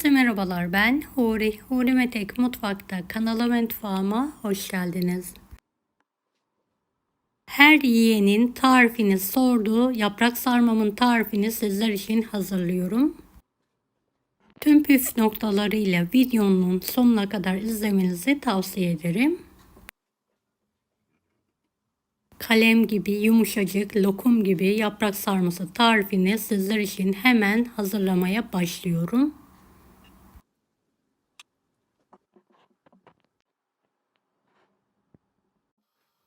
Herkese merhabalar ben Huri. Huri Metek Mutfak'ta kanala mutfağıma hoş geldiniz. Her yiyenin tarifini sorduğu yaprak sarmamın tarifini sizler için hazırlıyorum. Tüm püf noktalarıyla videonun sonuna kadar izlemenizi tavsiye ederim. Kalem gibi yumuşacık lokum gibi yaprak sarması tarifini sizler için hemen hazırlamaya başlıyorum.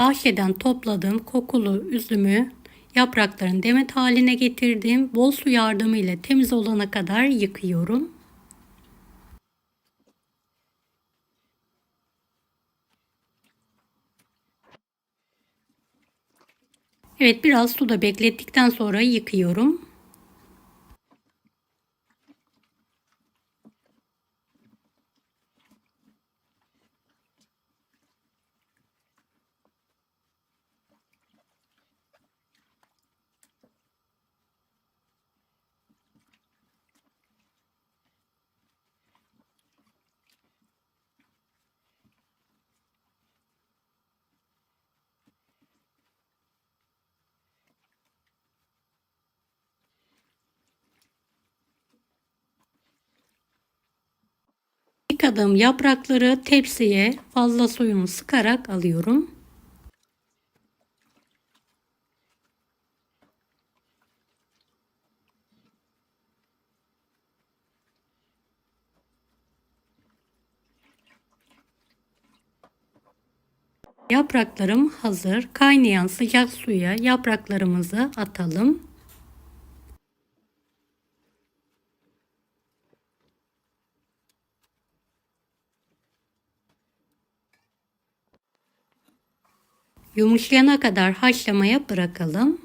Bahçeden topladığım kokulu üzümü yaprakların demet haline getirdim. Bol su yardımıyla temiz olana kadar yıkıyorum. Evet biraz suda beklettikten sonra yıkıyorum. Yıkadığım yaprakları tepsiye fazla suyunu sıkarak alıyorum. Yapraklarım hazır. Kaynayan sıcak suya yapraklarımızı atalım. Yumuşayana kadar haşlamaya bırakalım.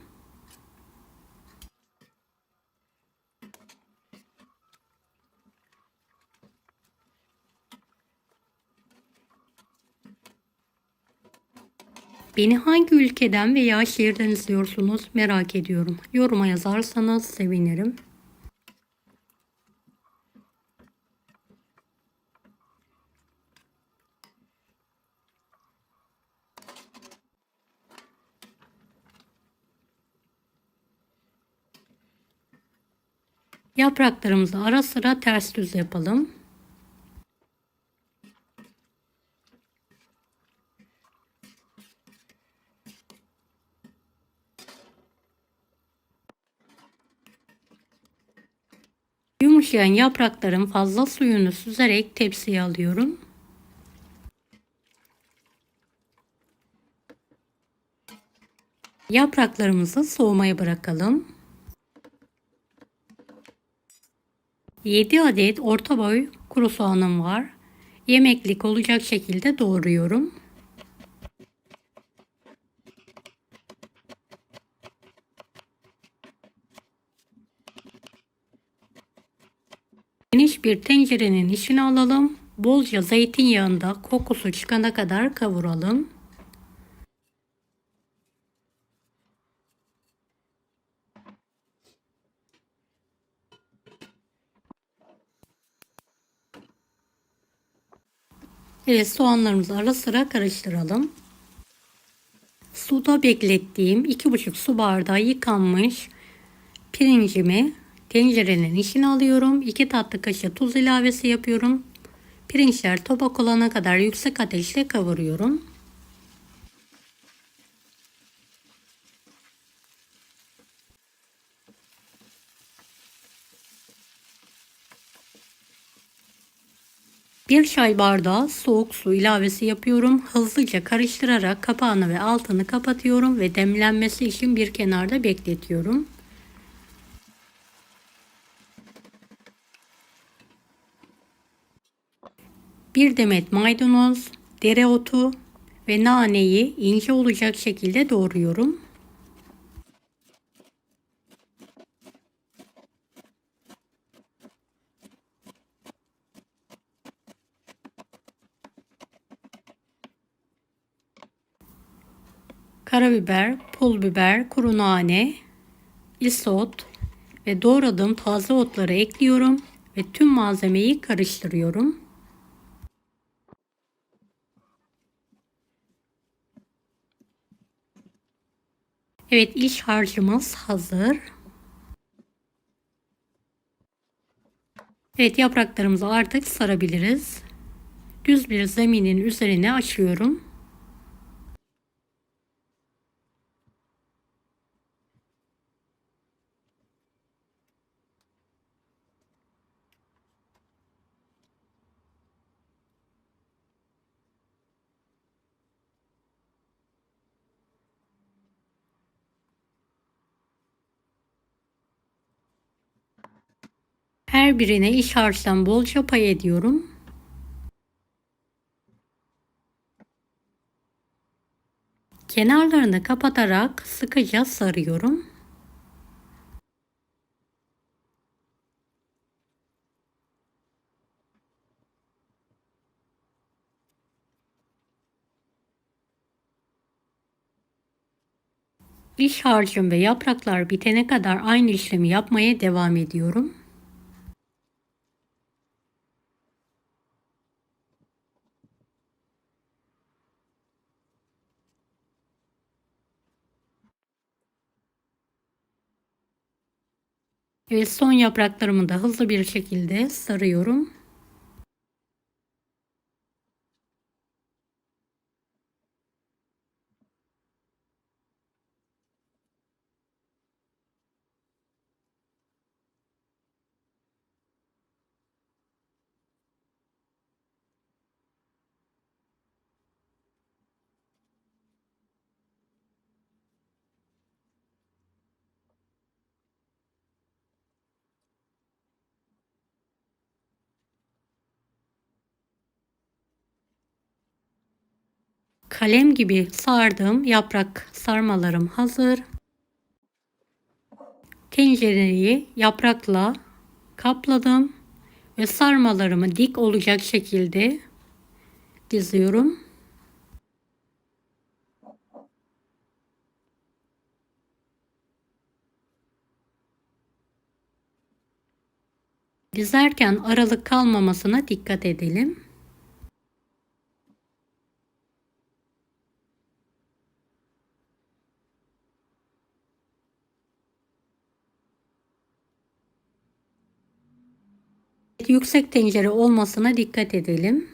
Beni hangi ülkeden veya şehirden izliyorsunuz merak ediyorum. Yoruma yazarsanız sevinirim. Yapraklarımızı ara sıra ters düz yapalım. Yumuşayan yaprakların fazla suyunu süzerek tepsiye alıyorum. Yapraklarımızı soğumaya bırakalım. 7 adet orta boy kuru soğanım var. Yemeklik olacak şekilde doğruyorum. Geniş bir tencerenin içine alalım. Bolca zeytinyağında kokusu çıkana kadar kavuralım. Evet soğanlarımızı ara sıra karıştıralım. Suda beklettiğim 2,5 su bardağı yıkanmış pirincimi tencerenin içine alıyorum. 2 tatlı kaşığı tuz ilavesi yapıyorum. Pirinçler topak olana kadar yüksek ateşte kavuruyorum. Bir çay bardağı soğuk su ilavesi yapıyorum. Hızlıca karıştırarak kapağını ve altını kapatıyorum ve demlenmesi için bir kenarda bekletiyorum. Bir demet maydanoz, dereotu ve naneyi ince olacak şekilde doğruyorum. Karabiber, pul biber, kuru nane, isot ve doğradığım taze otları ekliyorum ve tüm malzemeyi karıştırıyorum. Evet iç harcımız hazır. Evet yapraklarımızı artık sarabiliriz. Düz bir zeminin üzerine açıyorum. Her birine iç harçtan bolca pay ediyorum. Kenarlarını kapatarak sıkıca sarıyorum. İş harcım ve yapraklar bitene kadar aynı işlemi yapmaya devam ediyorum. Ve son yapraklarımı da hızlı bir şekilde sarıyorum. Kalem gibi sardığım yaprak sarmalarım hazır. Tencereyi yaprakla kapladım ve sarmalarımı dik olacak şekilde diziyorum. Dizerken aralık kalmamasına dikkat edelim. Yüksek tencere olmasına dikkat edelim.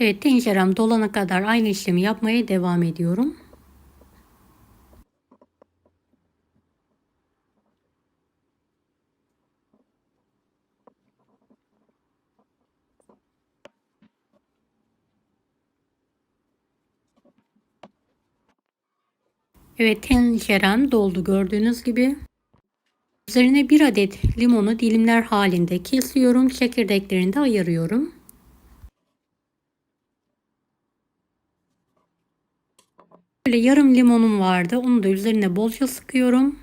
Evet tencerem dolana kadar aynı işlemi yapmaya devam ediyorum. Evet tencerem doldu gördüğünüz gibi. Üzerine bir adet limonu dilimler halinde kesiyorum. Çekirdeklerini de ayırıyorum. Böyle yarım limonum vardı. Onu da üzerine bolca sıkıyorum.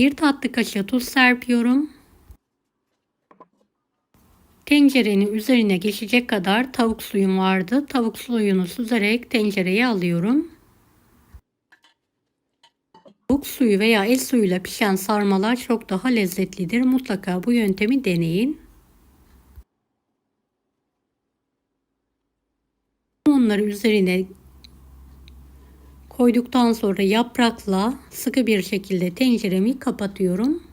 Bir tatlı kaşığı tuz serpiyorum. Tencerenin üzerine geçecek kadar tavuk suyum vardı. Tavuk suyunu süzerek tencereye alıyorum. Tavuk suyu veya el suyuyla pişen sarmalar çok daha lezzetlidir. Mutlaka bu yöntemi deneyin. Onları üzerine koyduktan sonra yaprakla sıkı bir şekilde tenceremi kapatıyorum.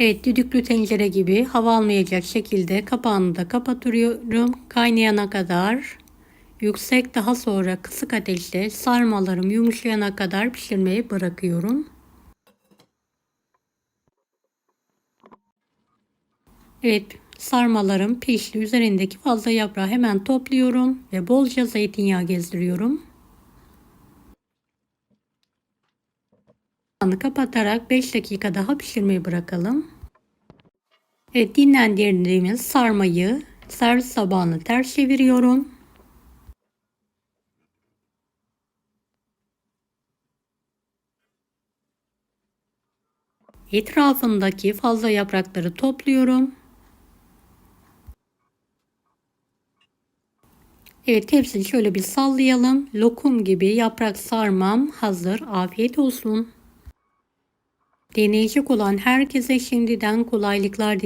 Evet düdüklü tencere gibi hava almayacak şekilde kapağını da kapatıyorum. Kaynayana kadar yüksek daha sonra kısık ateşte sarmalarım yumuşayana kadar pişirmeye bırakıyorum. Evet sarmalarım pişti. Üzerindeki fazla yaprağı hemen topluyorum ve bolca zeytinyağı gezdiriyorum. Kapağını kapatarak 5 dakika daha pişirmeyi bırakalım. Evet dinlendirdiğimiz sarmayı Servis tabağını ters çeviriyorum. Etrafındaki fazla yaprakları topluyorum. Evet tepsiyi şöyle bir sallayalım. Lokum gibi yaprak sarmam hazır. Afiyet olsun. Deneyecek olan herkese şimdiden kolaylıklar